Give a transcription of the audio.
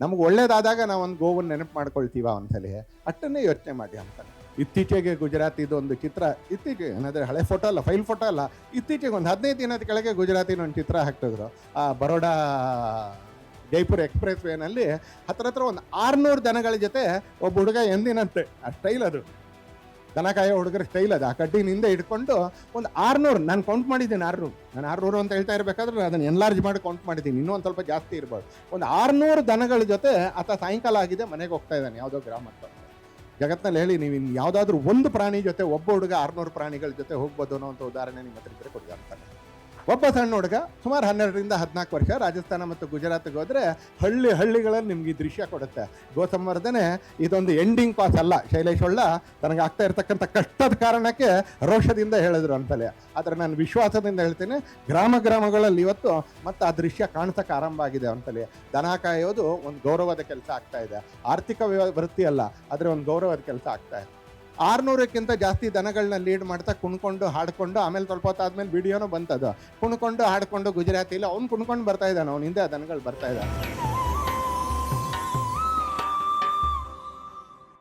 ನಮ್ಗೆ ಒಳ್ಳೇದಾದಾಗ ನಾವು ಒಂದು ಗೋವನ್ನು ನೆನಪು ಮಾಡ್ಕೊಳ್ತೀವ ಒಂದ್ಸಲಿ ಅಷ್ಟನ್ನೇ ಯೋಚನೆ ಮಾಡಿ ಅಂತ. ಇತ್ತೀಚೆಗೆ ಗುಜರಾತಿದು ಒಂದು ಚಿತ್ರ ಇತ್ತೀಚೆಗೆ ಏನಾದರೆ ಹಳೆ ಫೋಟೋ ಅಲ್ಲ ಫೈಲ್ ಫೋಟೋ ಅಲ್ಲ, ಇತ್ತೀಚೆಗೆ ಒಂದು ಹದಿನೈದು ದಿನದ ಕೆಳಗೆ ಗುಜರಾತಿನ ಒಂದು ಚಿತ್ರ ಹಾಕ್ತಿದ್ರು. ಆ ಬರೋಡಾ ಜೈಪುರ ಎಕ್ಸ್ಪ್ರೆಸ್ ವೇನಲ್ಲಿ ಹತ್ರ ಹತ್ರ ಒಂದು ಆರುನೂರು ದನಗಳ ಜೊತೆ ಒಬ್ಬ ಹುಡುಗ ಎಂದಿನಂತೆ, ಆ ಸ್ಟೈಲ್ ಅದು. ದನ ಕಾಯೋ ಹುಡುಗರ ಸ್ಟೈಲ್ ಅದು. ಆ ಕಡ್ಡಿನಿಂದ ಇಟ್ಕೊಂಡು ಒಂದು ಆರ್ನೂರು, ನಾನು ಕೌಂಟ್ ಮಾಡಿದ್ದೀನಿ ಆರ್ನೂರು. ನಾನು ಆರ್ನೂರು ಅಂತ ಹೇಳ್ತಾ ಇರಬೇಕಾದ್ರೆ ಅದನ್ನು ಎನ್ಲಾರ್ಜ್ ಮಾಡಿ ಕೌಂಟ್ ಮಾಡಿದ್ದೀನಿ. ಇನ್ನೂ ಒಂದು ಸ್ವಲ್ಪ ಜಾಸ್ತಿ ಇರ್ಬೋದು. ಒಂದು ಆರ್ನೂರು ದನಗಳ ಜೊತೆ ಆತ ಸಾಯಂಕಾಲ ಆಗಿದೆ, ಮನೆಗೆ ಹೋಗ್ತಾ ಇದ್ದಾನೆ, ಯಾವುದೋ ಗ್ರಾಮಕ್ಕೆ ಜಗತ್ನಲ್ಲಿ ಹೇಳಿ, ನೀವು ಇನ್ನು ಯಾವುದಾದ್ರೂ ಒಂದು ಪ್ರಾಣಿ ಜೊತೆ, ಒಬ್ಬ ಹುಡುಗ ಆರ್ನೂರು ಪ್ರಾಣಿಗಳ ಜೊತೆ ಹೋಗ್ಬೋದು ಅನ್ನೋ ಅಂತ ಉದಾಹರಣೆ ನಿಮ್ಮ ಹತ್ರ ಇದ್ರೆ ಕೊಡಿ ಒಬ್ಬ ಸಣ್ಣ ಹುಡುಗ ಸುಮಾರು ಹನ್ನೆರಡರಿಂದ ಹದಿನಾಲ್ಕು ವರ್ಷ ರಾಜಸ್ಥಾನ ಮತ್ತು ಗುಜರಾತ್ಗೆ ಹೋದರೆ ಹಳ್ಳಿ ಹಳ್ಳಿಗಳಲ್ಲಿ ನಿಮ್ಗೆ ಈ ದೃಶ್ಯ ಕೊಡುತ್ತೆ. ಗೋಸಂವರ್ಧನೆ ಇದೊಂದು ಎಂಡಿಂಗ್ ಪಾಸ್ ಅಲ್ಲ. ಶೈಲೇಶ್ ಒಳ್ಳ ತನಗೆ ಆಗ್ತಾ ಇರತಕ್ಕಂಥ ಕಷ್ಟದ ಕಾರಣಕ್ಕೆ ರೋಷದಿಂದ ಹೇಳಿದ್ರು ಅಂತಲೇ ಆದರೆ ನಾನು ವಿಶ್ವಾಸದಿಂದ ಹೇಳ್ತೇನೆ, ಗ್ರಾಮ ಗ್ರಾಮಗಳಲ್ಲಿ ಇವತ್ತು ಮತ್ತು ಆ ದೃಶ್ಯ ಕಾಣಿಸಕ್ಕೆ ಆರಂಭ ಆಗಿದೆ ಅಂತಲೇ ದನ ಕಾಯೋದು ಒಂದು ಗೌರವದ ಕೆಲಸ ಆಗ್ತಾ ಇದೆ. ಆರ್ಥಿಕ ವೃತ್ತಿ ಅಲ್ಲ, ಆದರೆ ಒಂದು ಗೌರವದ ಕೆಲಸ ಆಗ್ತಾ ಇದೆ. ಆರ್ನೂರಕ್ಕಿಂತ ಜಾಸ್ತಿ ದನಗಳನ್ನ ಲೀಡ್ ಮಾಡ್ತಾ ಕುಣ್ಕೊಂಡು ಹಾಡ್ಕೊಂಡು, ಆಮೇಲೆ ಸ್ವಲ್ಪ ಹೊತ್ತಾದ್ಮೇಲೆ ವಿಡಿಯೋನು ಬಂತದು. ಕುಣ್ಕೊಂಡು, ಹಾಡ್ಕೊಂಡು ಗುಜರಾತಿಲಿ ಅವ್ನು ಕುಣ್ಕೊಂಡು ಬರ್ತಾ ಇದ್ದಾನೆ, ಅವ್ನ ಹಿಂದೆ ಆ ದನಗಳು ಬರ್ತಾ ಇದ್ದಾನೆ